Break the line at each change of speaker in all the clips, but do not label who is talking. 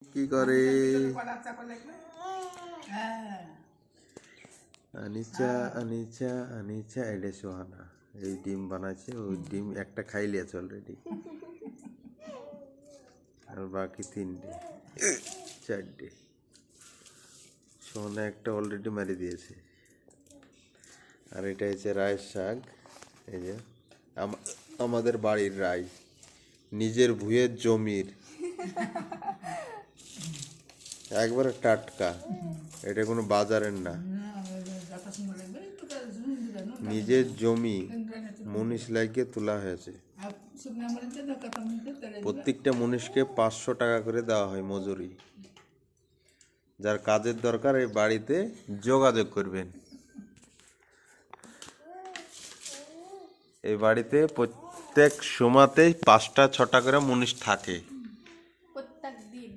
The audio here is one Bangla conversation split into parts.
কি করে? আনিচা আনিচা আনিচা এডে সোহানা। এই ডিম বানাচ্ছে ওই ডিম একটা খাই লিয়েছে অলরেডি আর বাকি তিনটে, চারটে। সোহানা একটা অলরেডি মারি দিয়েছে। আর এটা হচ্ছে রায়ের শাক। এই যে, আম- আমাদের বাড়ির রায় নিজের ভুঁয়ের জমির। একবারে টাটকা। এটা কোনো বাজারের না। নিজের জমি মুনিশ লাগিয়ে তোলা হয়েছে। প্রত্যেকটা মুনিশকে পাঁচশো টাকা করে দেওয়া হয় মজুরি। যার কাজের দরকার এই বাড়িতে যোগাযোগ করবেন। এই বাড়িতে প্রত্যেক সময়তেই পাঁচটা ছটা করে মুনিশ থাকে
প্রত্যেক দিন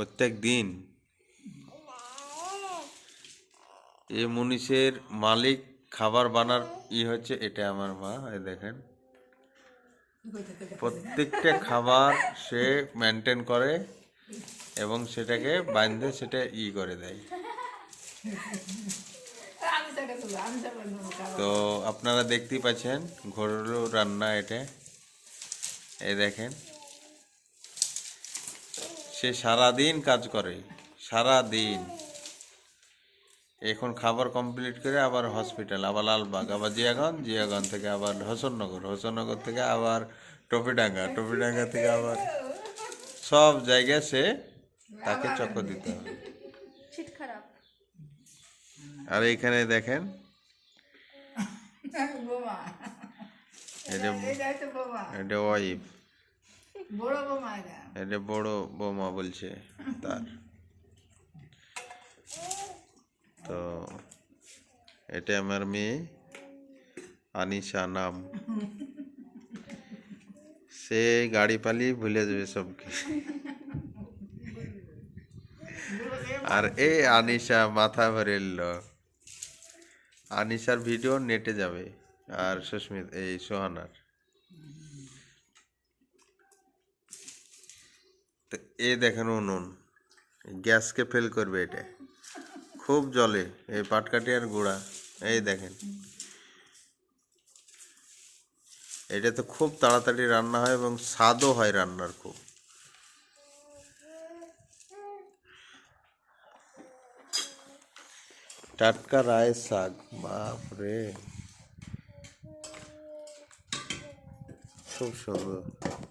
প্রত্যেক দিন। এই মুনিশের মালিক খাবার বানার ই হচ্ছে, এটা আমার মা দেখেন। প্রত্যেকটা খাবার সে মেনটেন করে এবং সেটাকে বাঁধে, সেটা ই করে দেয়। তো আপনারা দেখতেই পাচ্ছেন ঘরেরও রান্না এটা। এই দেখেন। সে সারাদিন কাজ করে সারা দিন এখন খাবার কমপ্লিট করে আবার হসপিটাল আবার লালবাগ আবার জিয়াগঞ্জ জিয়াগঞ্জ থেকে আবার হোসননগর হোসননগর থেকে আবার টপিডাঙ্গা টপিডাঙ্গা থেকে আবার সব জায়গায় সে তাকে চক্কর দিতে হবে। আর এইখানে দেখেন। এটা
এটা
ওয়াইফ। এটা। বড় বৌমা বলছে তার। তো এটা আমার মেয়ে, আনিশা নাম। সে গাড়ি পালিয়ে ভুলে যাবে সবকে। আর এই আনিশা মাথা ভরে এলো। আনিশার ভিডিও নেটে যাবে, আর সুস্মিত, এই সোহানার। তো এই দেখেন উনুন। গ্যাসকে ফেল করবে এটা। খুব জলে, এই পাটকাঠিয়ার গুঁড়া। এই দেখেন। এটা তো খুব তাড়াতাড়ি রান্না হয় এবং স্বাদও হয় রান্নার খুব। টাটকা রায়ের শাক, বাপরে। খুব সুন্দর।